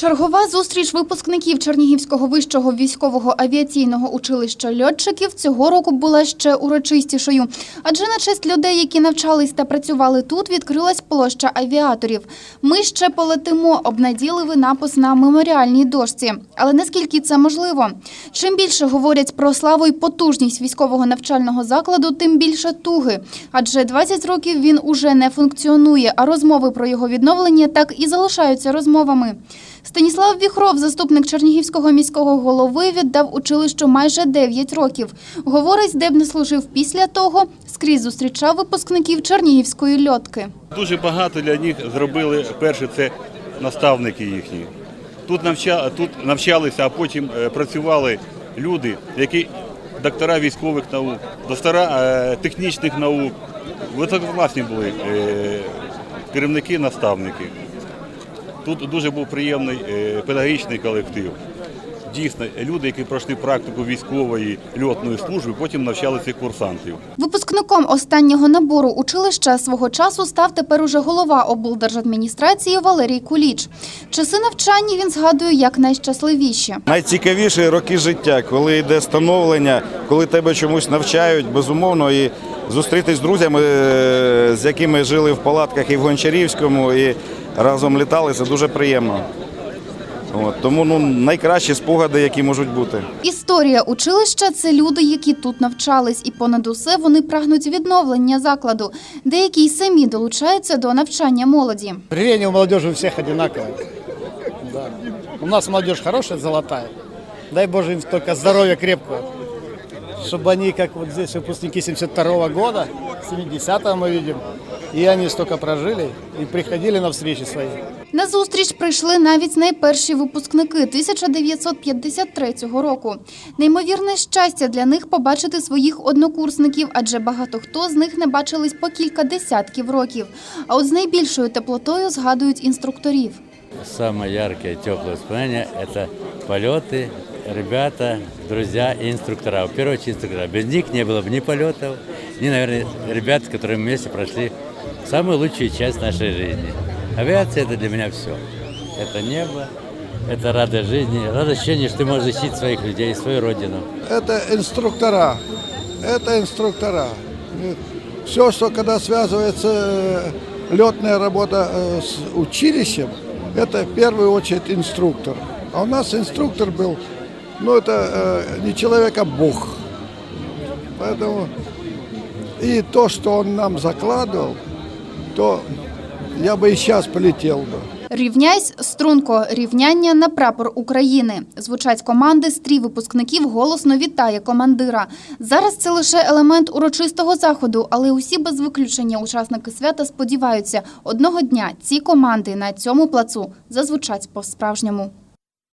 Чергова зустріч випускників Чернігівського вищого військового авіаційного училища льотчиків цього року була ще урочистішою. Адже на честь людей, які навчались та працювали тут, відкрилась площа авіаторів. Ми ще полетимо, обнаділили напис на меморіальній дошці. Але наскільки це можливо? Чим більше говорять про славу і потужність військового навчального закладу, тим більше туги. Адже 20 років він уже не функціонує, а розмови про його відновлення так і залишаються розмовами. Станіслав Віхров, заступник Чернігівського міського голови, віддав училищу майже 9 років. Говорить, де б не служив після того, скрізь зустрічав випускників Чернігівської льотки. Дуже багато для них зробили. Перше, це наставники їхні. Тут, навча, тут навчалися, а потім е, працювали люди, які доктора військових наук, доктора е, технічних наук. Висококласні були е, керівники, наставники. Тут дуже був приємний е, педагогічний колектив. Дійсно, люди, які пройшли практику військової льотної служби, потім навчалися курсантів. Випускником останнього набору училища свого часу став тепер уже голова облдержадміністрації Валерій Куліч. Часи навчання він згадує як найщасливіші. Найцікавіші роки життя, коли йде становлення, коли тебе чомусь навчають, безумовно, і зустрітись з друзями, е, з якими жили в палатках і в Гончарівському, і разом літали, це дуже приємно. От, тому ну, найкращі спогади, які можуть бути. Історія училища це люди, які тут навчались, і понад усе вони прагнуть відновлення закладу. Деякі й самі долучаються до навчання молоді. Рвение у молодежи у всех одинаковое. Да. У нас молодежь хорошая, золотая. Дай Боже им только здоровья крепкого. Чтобы они, как вот здесь выпускники 72 года, 70-го мы видим, и они столько прожили и приходили на встречи свои. На зустріч прийшли навіть найперші випускники 1953 року. Неймовірне щастя для них побачити своїх однокурсників, адже багато хто з них не бачились по кілька десятків років. А от з найбільшою теплотою згадують інструкторів. Самое яркое, теплое воспоминание – это полеты, ребята, друзья и инструктора. В первую очередь инструктора. Без них не было бы ни полетов, ни, наверное, ребят, с которыми мы вместе прошли самую лучшую часть нашей жизни. Авиация – это для меня все. Это небо, это радость жизни, радость ощущения, что ты можешь защитить своих людей, свою родину. это инструктора. Это инструктора. Все, что когда связывается э, летная работа э, с училищем, это в первую очередь инструктор. А у нас инструктор был, ну это э, не человек, а Бог. Поэтому и то, что он нам закладывал, то я бы и сейчас полетел бы. Рівняйсь, струнко, рівняння на прапор України. Звучать команди, стрій випускників голосно вітає командира. Зараз це лише елемент урочистого заходу, але усі без виключення учасники свята сподіваються, одного дня ці команди на цьому плацу зазвучать по-справжньому.